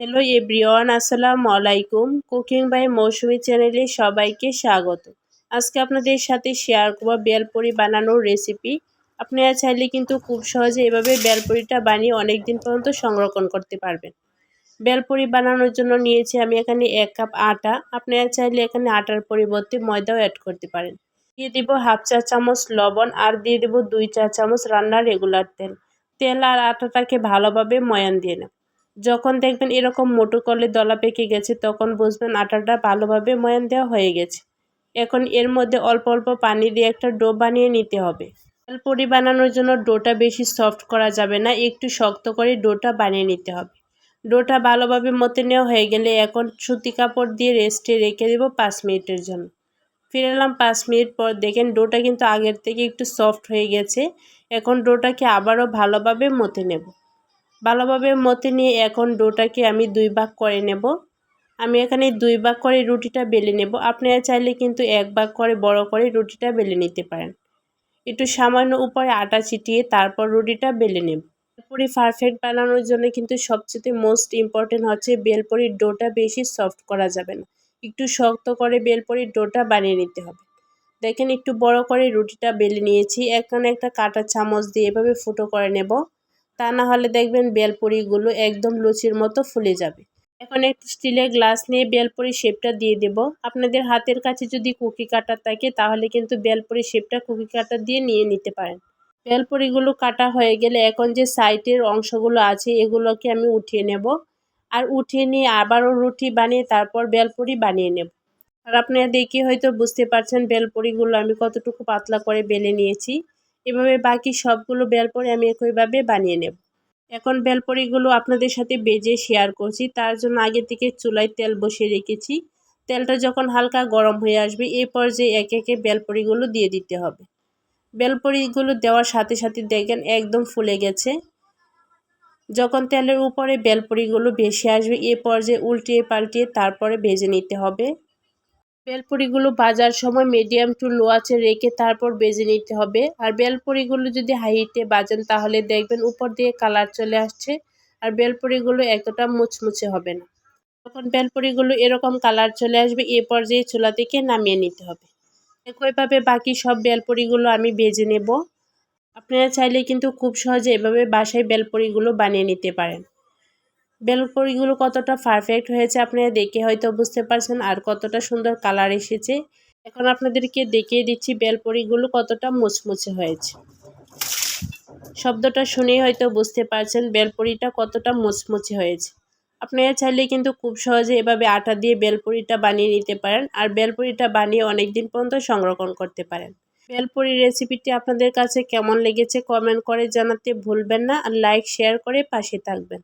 Hello everyone, আসসালামু আলাইকুম। Cooking by মৌসুমি চ্যানেলে সবাইকে স্বাগত। আজকে আপনাদের সাথে শেয়ার করব বেলপুরি বানানোর রেসিপি। আপনারা চাইলে কিন্তু খুব সহজে এভাবে বেলপুরিটা বানিয়ে অনেক দিন পর্যন্ত সংরক্ষণ করতে পারবেন। বেলপুরি বানানোর জন্য নিয়েছি আমি এখানে এক কাপ আটা। আপনারা চাইলে এখানে আটার পরিবর্তে ময়দাও অ্যাড করতে পারেন। দিয়ে দিব হাফ চা চামচ লবণ আর দিয়ে দেবো দুই চা চামচ রান্নার রেগুলার তেল। তেল আর আটাটাকে ভালোভাবে ময়ান দিয়ে নেব। যখন দেখবেন এরকম মোটো করলে দলা পেকে গেছে, তখন বুঝবেন আটাটা ভালোভাবে ময়ান দেওয়া হয়ে গেছে। এখন এর মধ্যে অল্প অল্প পানি দিয়ে একটা ডো বানিয়ে নিতে হবে। পুরি বানানোর জন্য ডোটা বেশি সফট করা যাবে না, একটু শক্ত করে ডোটা বানিয়ে নিতে হবে। ডোটা ভালোভাবে মতে নেওয়া হয়ে গেলে এখন সুতি কাপড় দিয়ে রেস্টে রেখে দেবো পাঁচ মিনিটের জন্য। ফিরে এলাম পাঁচ মিনিট পর, দেখেন ডোটা কিন্তু আগের থেকে একটু সফট হয়ে গেছে। এখন ডোটাকে আবারও ভালোভাবে মতে নেব। ভালোভাবে মতে নিয়ে এখন ডোটাকে আমি দুই ভাগ করে নেব। আমি এখানে দুই ভাগ করে রুটিটা বেলে নেব। আপনারা চাইলে কিন্তু এক ভাগ করে বড় করে রুটিটা বেলে নিতে পারেন। একটু সামান্য উপরে আটা ছিটিয়ে তারপর রুটিটা বেলে নেব। বেলপুরি পারফেক্ট বানানোর জন্য কিন্তু সবচেয়ে মোস্ট ইম্পর্টেন্ট হচ্ছে বেলপুরির ডোটা বেশি সফট করা যাবে না। একটু শক্ত করে বেলপুরির ডোটা বানিয়ে নিতে হবে। দেখেন একটু বড় করে রুটিটা বেলে নিয়েছি। এখানে একটা কাটা চামচ দিয়ে এভাবে ফুটো করে নেব। তা না হলে দেখবেন বেলপুরিগুলো একদম লুচির মতো ফুলে যাবে। এখন একটি স্টিলের গ্লাস নিয়ে বেলপুরি শেপটা দিয়ে দেব। আপনাদের হাতের কাছে যদি কুকি কাটার থাকে, তাহলে কিন্তু বেলপুরি শেপটা কুকি কাটার দিয়ে নিয়ে নিতে পারেন। বেলপুরিগুলো কাটা হয়ে গেলে এখন যে সাইডের অংশগুলো আছে, এগুলোকে আমি উঠিয়ে নেব। আর উঠিয়ে নিয়ে আবারও রুটি বানিয়ে তারপর বেলপুরি বানিয়ে নেব। আর আপনারা দেখে হয়তো বুঝতে পারছেন বেলপুরিগুলো আমি কতটুকু পাতলা করে বেলে নিয়েছি। এভাবে বাকি সবগুলো বেলপরি আমি একইভাবে বানিয়ে নেব। এখন বেলপরিগুলো আপনাদের সাথে বেজে শেয়ার করছি। তার জন্য আগে থেকে চুলায় তেল বসিয়ে রেখেছি। তেলটা যখন হালকা গরম হয়ে আসবে এই পর্যায়ে একে একে বেলপরিগুলো দিয়ে দিতে হবে। বেলপরিগুলো দেওয়ার সাথে সাথে দেখেন একদম ফুলে গেছে। যখন তেলের উপরে বেলপরিগুলো ভেসে আসবে, এ পর্যায়ে উল্টিয়ে পাল্টিয়ে তারপরে ভেজে নিতে হবে। বেলপুরিগুলো ভাজার সময় মিডিয়াম টু লো আছে, রেখে তারপর বেজে নিতে হবে। আর বেলপুরিগুলো যদি হাই বাজেন, তাহলে দেখবেন উপর দিয়ে কালার চলে আসছে। আর বেলপুরিগুলো এতটা মুচমুচে হবে না। তখন বেলপুরিগুলো এরকম কালার চলে আসবে, এ পর্যায়ে চুলা থেকে নামিয়ে নিতে হবে। একইভাবে বাকি সব বেলপুরিগুলো আমি বেজে নেব। আপনারা চাইলে কিন্তু খুব সহজে এভাবে বাসায় বেলপুরিগুলো বানিয়ে নিতে পারেন। বেলপুরিগুলো কতটা পারফেক্ট হয়েছে আপনারা দেখে হয়তো বুঝতে পারছেন আর কতটা সুন্দর কালার এসেছে। এখন আপনাদেরকে দেখিয়ে দিচ্ছি বেলপুরিগুলো কতটা মুচমুচে হয়েছে। শব্দটা শুনেই হয়তো বুঝতে পারছেন বেলপুরিটা কতটা মুচমুচে হয়েছে। আপনারা চাইলে কিন্তু খুব সহজে এভাবে আটা দিয়ে বেলপুরিটা বানিয়ে নিতে পারেন আর বেলপুরিটা বানিয়ে অনেক দিন পর্যন্ত সংরক্ষণ করতে পারেন। বেলপুরি রেসিপিটি আপনাদের কাছে কেমন লেগেছে কমেন্ট করে জানাতে ভুলবেন না আর লাইক শেয়ার করে পাশে থাকবেন।